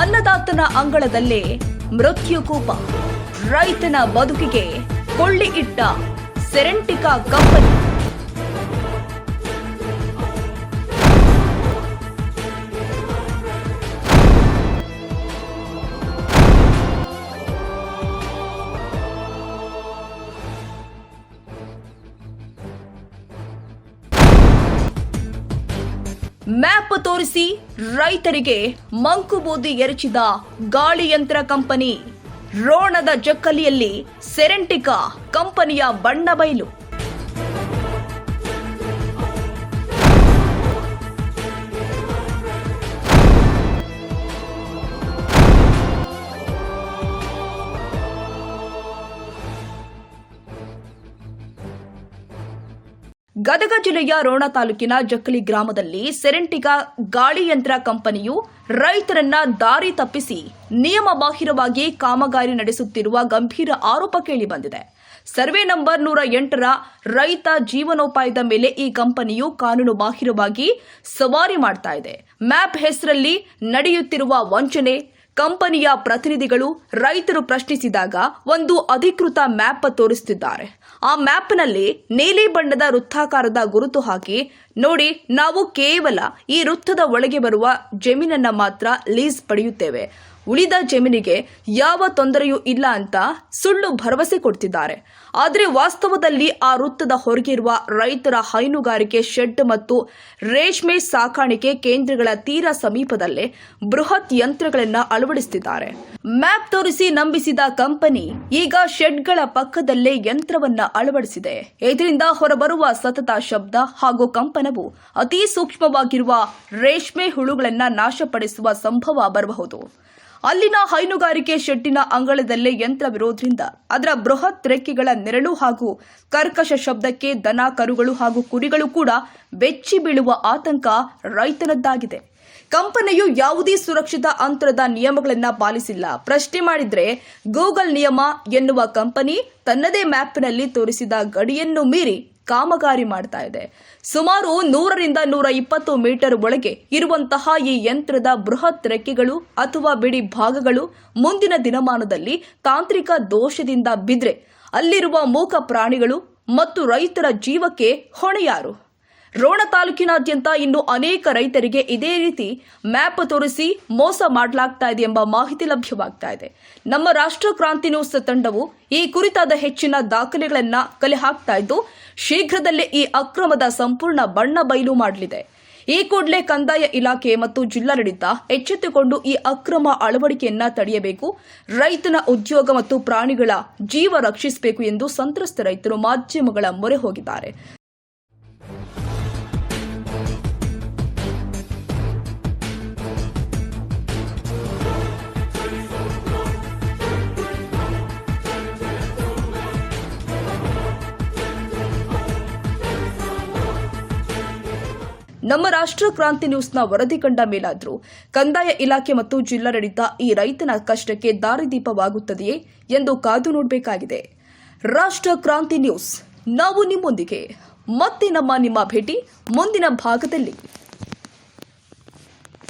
ಅನ್ನದಾತನ ಅಂಗಳದಲ್ಲೇ ಮೃತ್ಯುಕೂಪ ರೈತನ ಬದುಕಿಗೆ ಕೊಳ್ಳಿ ಇಟ್ಟ ಸೆರೆಂಟಿಕಾ ಕಂಪನಿ. ಮ್ಯಾಪ್ ತೋರಿಸಿ ರೈತರಿಗೆ ಮಂಕುಬೂದಿ ಎರಚಿದ ಗಾಳಿಯಂತ್ರ ಕಂಪನಿ ರೋಣದ ಜಕ್ಕಲಿಯಲ್ಲಿ ಸೆರೆಂಟಿಕಾ ಕಂಪನಿಯ ಬಣ್ಣ ಬಯಲು. ಗದಗ ಜಿಲ್ಲೆಯ ರೋಣ ತಾಲೂಕಿನ ಜಕ್ಕಲಿ ಗ್ರಾಮದಲ್ಲಿ ಸೆರೆಂಟಿಗಾ ಗಾಳಿಯಂತ್ರ ಕಂಪನಿಯು ರೈತರನ್ನ ದಾರಿ ತಪ್ಪಿಸಿ ನಿಯಮ ಬಾಹಿರವಾಗಿ ಕಾಮಗಾರಿ ನಡೆಸುತ್ತಿರುವ ಗಂಭೀರ ಆರೋಪ ಕೇಳಿಬಂದಿದೆ. ಸರ್ವೆ ನಂಬರ್ ನೂರ ಎಂಟರ ರೈತ ಜೀವನೋಪಾಯದ ಮೇಲೆ ಈ ಕಂಪನಿಯು ಕಾನೂನು ಬಾಹಿರವಾಗಿ ಸವಾರಿ ಮಾಡ್ತಾ ಇದೆ. ಮ್ಯಾಪ್ ಹೆಸರಲ್ಲಿ ನಡೆಯುತ್ತಿರುವ ವಂಚನೆ ಕಂಪನಿಯ ಪ್ರತಿನಿಧಿಗಳು ರೈತರು ಪ್ರಶ್ನಿಸಿದಾಗ ಒಂದು ಅಧಿಕೃತ ಮ್ಯಾಪ್ ತೋರಿಸುತ್ತಿದ್ದಾರೆ. ಆ ಮ್ಯಾಪ್ನಲ್ಲಿ ನೀಲಿ ಬಣ್ಣದ ವೃತ್ತಾಕಾರದ ಗುರುತು ಹಾಕಿ, ನೋಡಿ ನಾವು ಕೇವಲ ಈ ವೃತ್ತದ ಒಳಗೆ ಬರುವ ಜಮೀನನ್ನ ಮಾತ್ರ ಲೀಸ್ ಪಡೆಯುತ್ತೇವೆ. ಉಳಿದ ಜಮೀನಿಗೆ ಯಾವ ತೊಂದರೆಯೂ ಇಲ್ಲ ಅಂತ ಸುಳ್ಳು ಭರವಸೆ ಕೊಡ್ತಿದ್ದಾರೆ. ಆದರೆ ವಾಸ್ತವದಲ್ಲಿ ಆ ವೃತ್ತದ ಹೊರಗೆ ಇರುವ ರೈತರ ಹೈನುಗಾರಿಕೆ ಶೆಡ್ ಮತ್ತು ರೇಷ್ಮೆ ಸಾಕಾಣಿಕೆ ಕೇಂದ್ರಗಳ ತೀರ ಸಮೀಪದಲ್ಲೇ ಬೃಹತ್ ಯಂತ್ರಗಳನ್ನು ಅಳವಡಿಸುತ್ತಿದ್ದಾರೆ ಮ್ಯಾಪ್ ತೋರಿಸಿ ನಂಬಿಸಿದ ಕಂಪನಿ ಈಗ ಶೆಡ್ಗಳ ಪಕ್ಕದಲ್ಲೇ ಯಂತ್ರವನ್ನ ಅಳವಡಿಸಿದೆ. ಇದರಿಂದ ಹೊರಬರುವ ಸತತ ಶಬ್ದ ಹಾಗೂ ಕಂಪನವು ಅತಿ ಸೂಕ್ಷ್ಮವಾಗಿರುವ ರೇಷ್ಮೆ ಹುಳುಗಳನ್ನ ನಾಶಪಡಿಸುವ ಸಂಭವ ಬರಬಹುದು. ಅಲ್ಲಿನ ಹೈನುಗಾರಿಕೆ ಶೆಡ್ಡಿನ ಅಂಗಳದಲ್ಲೇ ಯಂತ್ರವಿರೋದ್ರಿಂದ ಅದರ ಬೃಹತ್ ರೆಕ್ಕೆಗಳ ನೆರಳು ಹಾಗೂ ಕರ್ಕಶ ಶಬ್ದಕ್ಕೆ ದನ, ಕರುಗಳು ಹಾಗೂ ಕುರಿಗಳು ಕೂಡ ಬೆಚ್ಚಿ ಬೀಳುವ ಆತಂಕ ರೈತನದ್ದಾಗಿದೆ. ಕಂಪನಿಯು ಯಾವುದೇ ಸುರಕ್ಷಿತ ಅಂತರದ ನಿಯಮಗಳನ್ನು ಪಾಲಿಸಿಲ್ಲ. ಪ್ರಶ್ನೆ ಮಾಡಿದ್ರೆ, ಗೂಗಲ್ ನಿಯಮ ಎನ್ನುವ ಕಂಪನಿ ತನ್ನದೇ ಮ್ಯಾಪ್ನಲ್ಲಿ ತೋರಿಸಿದ ಗಡಿಯನ್ನು ಮೀರಿ ಕಾಮಗಾರಿ ಮಾಡ್ತಾ ಇದೆ. ಸುಮಾರು ನೂರರಿಂದ ನೂರ ಇಪ್ಪತ್ತು ಮೀಟರ್ ಒಳಗೆ ಇರುವಂತಹ ಈ ಯಂತ್ರದ ಬೃಹತ್ ರೆಕ್ಕೆಗಳು ಅಥವಾ ಬಿಡಿ ಭಾಗಗಳು ಮುಂದಿನ ದಿನಮಾನದಲ್ಲಿ ತಾಂತ್ರಿಕ ದೋಷದಿಂದ ಬಿದ್ರೆ ಅಲ್ಲಿರುವ ಮೂಕ ಪ್ರಾಣಿಗಳು ಮತ್ತು ರೈತರ ಜೀವಕ್ಕೆ ಹೊಣೆಯಾರು. ರೋಣ ತಾಲೂಕಿನಾದ್ಯಂತ ಇನ್ನು ಅನೇಕ ರೈತರಿಗೆ ಇದೇ ರೀತಿ ಮ್ಯಾಪ್ ತೋರಿಸಿ ಮೋಸ ಮಾಡಲಾಗ್ತಾ ಇದೆ ಎಂಬ ಮಾಹಿತಿ ಲಭ್ಯವಾಗ್ತಾ ಇದೆ. ನಮ್ಮ ರಾಷ್ಟ್ರ ಕ್ರಾಂತಿ ನ್ಯೂಸ್ ತಂಡವು ಈ ಕುರಿತಾದ ಹೆಚ್ಚಿನ ದಾಖಲೆಗಳನ್ನ ಕಲೆ ಹಾಕ್ತಾ ಇದ್ದು, ಶೀಘ್ರದಲ್ಲೇ ಈ ಅಕ್ರಮದ ಸಂಪೂರ್ಣ ಬಣ್ಣ ಬಯಲು ಮಾಡಲಿದೆ. ಈ ಕೂಡಲೇ ಕಂದಾಯ ಇಲಾಖೆ ಮತ್ತು ಜಿಲ್ಲಾಡಳಿತ ಎಚ್ಚೆತ್ತುಕೊಂಡು ಈ ಅಕ್ರಮ ಅಳವಡಿಕೆಯನ್ನ ತಡೆಯಬೇಕು, ರೈತನ ಉದ್ಯೋಗ ಮತ್ತು ಪ್ರಾಣಿಗಳ ಜೀವ ರಕ್ಷಿಸಬೇಕು ಎಂದು ಸಂತ್ರಸ್ತ ರೈತರು ಮಾಧ್ಯಮಗಳ ಮೊರೆ ಹೋಗಿದ್ದಾರೆ. ನಮ್ಮ ರಾಷ್ಟ್ರ ಕ್ರಾಂತಿ ನ್ಯೂಸ್ನ ವರದಿ ಕಂಡ ಮೇಲಾದರೂ ಕಂದಾಯ ಇಲಾಖೆ ಮತ್ತು ಜಿಲ್ಲಾಡಳಿತ ಈ ರೈತನ ಕಷ್ಟಕ್ಕೆ ದಾರಿದೀಪವಾಗುತ್ತದೆಯೇ ಎಂದು ಕಾದು ನೋಡಬೇಕಾಗಿದೆ. ರಾಷ್ಟ್ರ ಕ್ರಾಂತಿ ನ್ಯೂಸ್, ನಾವು ನಿಮ್ಮೊಂದಿಗೆ. ಮತ್ತೆ ನಮ್ಮ ನಿಮ್ಮ ಭೇಟಿ ಮುಂದಿನ ಭಾಗದಲ್ಲಿ.